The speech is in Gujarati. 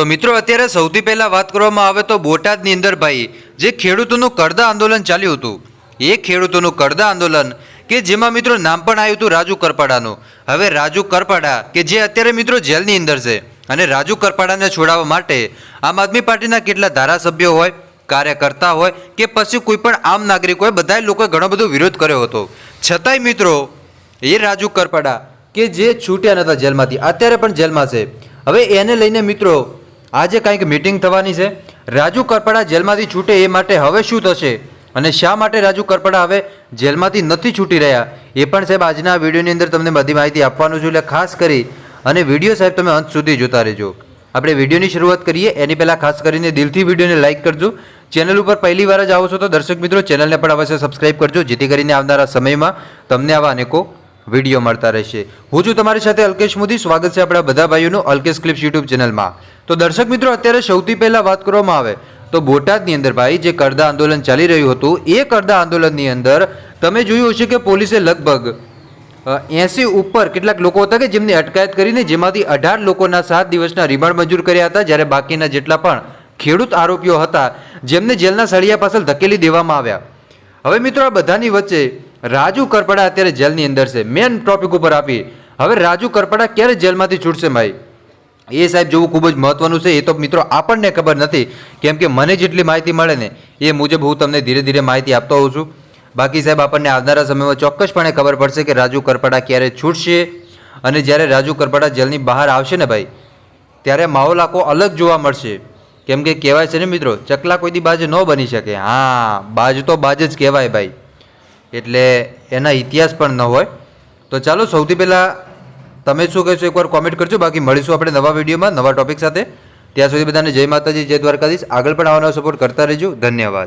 તો મિત્રો, અત્યારે સૌથી પહેલાં વાત કરવામાં આવે તો બોટાદની અંદર ભાઈ, જે ખેડૂતોનું કરદા આંદોલન ચાલ્યું હતું. એ ખેડૂતોનું કરદા આંદોલન કે જેમાં મિત્રો નામ પણ આવ્યું હતું રાજુ કરપાડાનું. હવે રાજુ કરપાડા, કે જે અત્યારે મિત્રો જેલની અંદર છે, અને રાજુ કરપાડાને છોડાવવા માટે આમ આદમી પાર્ટીના કેટલા ધારાસભ્યો હોય, કાર્યકર્તા હોય, કે પછી કોઈ પણ આમ નાગરિક હોય બધા લોકોએ ઘણો બધો વિરોધ કર્યો હતો. છતાંય મિત્રો, એ રાજુ કરપાડા, કે જે છૂટ્યા નહોતા જેલમાંથી, અત્યારે પણ જેલમાં છે. હવે એને લઈને મિત્રો આજે કાંઈક મિટિંગ થવાની છે. રાજુ કરપડા જેલમાંથી છૂટે એ માટે હવે શું થશે? અને શા માટે રાજુ કરપડા હવે જેલમાંથી નથી છૂટી રહ્યા? એ પણ સાહેબ આજના વિડીયોની અંદર તમને બધી માહિતી આપવાનું છું એટલે ખાસ કરી અને વીડિયો સાહેબ તમે અંત સુધી જોતા રહેજો. આપણે વિડીયોની શરૂઆત કરીએ. એની પહેલાં ખાસ કરીને દિલથી વિડીયોને લાઇક કરજો. ચેનલ ઉપર પહેલી વાર જ આવો છો તો દર્શક મિત્રો, ચેનલને પણ અવશ્ય સબસ્ક્રાઇબ કરજો, જેથી કરીને આવનારા સમયમાં તમને આવા અનેકો વીડિયો મળતા રહેશે. હું છું તમારી સાથે અલ્કેશ મોદી. સ્વાગત છે આપણા બધા ભાઈઓનું અલ્કેશ ક્લિપ્સ યુટ્યુબ ચેનલમાં. તો દર્શક મિત્રો, અત્યારે સૌથી પહેલાં વાત કરવામાં આવે તો બોટાદની અંદર ભાઈ, જે કરદા આંદોલન ચાલી રહ્યું હતું, એ કરદા આંદોલનની અંદર તમે જોયું હશે કે પોલીસે લગભગ એસી ઉપર કેટલાક લોકો હતા કે જેમની અટકાયત કરીને જેમાંથી અઢાર લોકોના સાત દિવસના રિમાન્ડ મંજૂર કર્યા હતા, જ્યારે બાકીના જેટલા પણ ખેડૂત આરોપીઓ હતા, જેમને જેલના સળિયા પાછળ ધકેલી દેવામાં આવ્યા. હવે મિત્રો, આ બધાની વચ્ચે રાજુ કરપડા અત્યારે જેલની અંદર છે, મેન ટોપિક ઉપર આપી. હવે રાજુ કરપડા ક્યારે જેલમાંથી છૂટશે, ભાઈ? એ સાહેબ જોવું ખૂબ જ મહત્વનું છે. એ તો મિત્રો આપણને ખબર નથી. કેમ કે મને જેટલી માહિતી મળે ને, એ મુજબ હું તમને ધીરે ધીરે માહિતી આપતો હોઉં છું. બાકી સાહેબ આપણને આવનારા સમયમાં ચોક્કસપણે ખબર પડશે કે રાજુ કરપડા ક્યારે છૂટશે અને જ્યારે રાજુ કરપડા જેલની બહાર આવશે ને ભાઈ, ત્યારે માહોલ આખો અલગ જોવા મળશે. કેમ કે કહેવાય છે ને મિત્રો ચકલા કોઈ દી બાજ ન બની શકે. હા, બાજ તો બાજ જ કહેવાય ભાઈ. એટલે એના ઇતિહાસ પણ ન હોય. તો ચાલો સૌથી પહેલાં તમે શું કહેશો એકવાર કોમેન્ટ કરજો. બાકી મળીશું આપણે નવા વિડીયોમાં નવા ટોપિક સાથે. ત્યાં સુધી બધાને જય માતાજી, જય દ્વારકાધીશ. આગળ પણ આવવાનો સપોર્ટ કરતા રહેજો. ધન્યવાદ.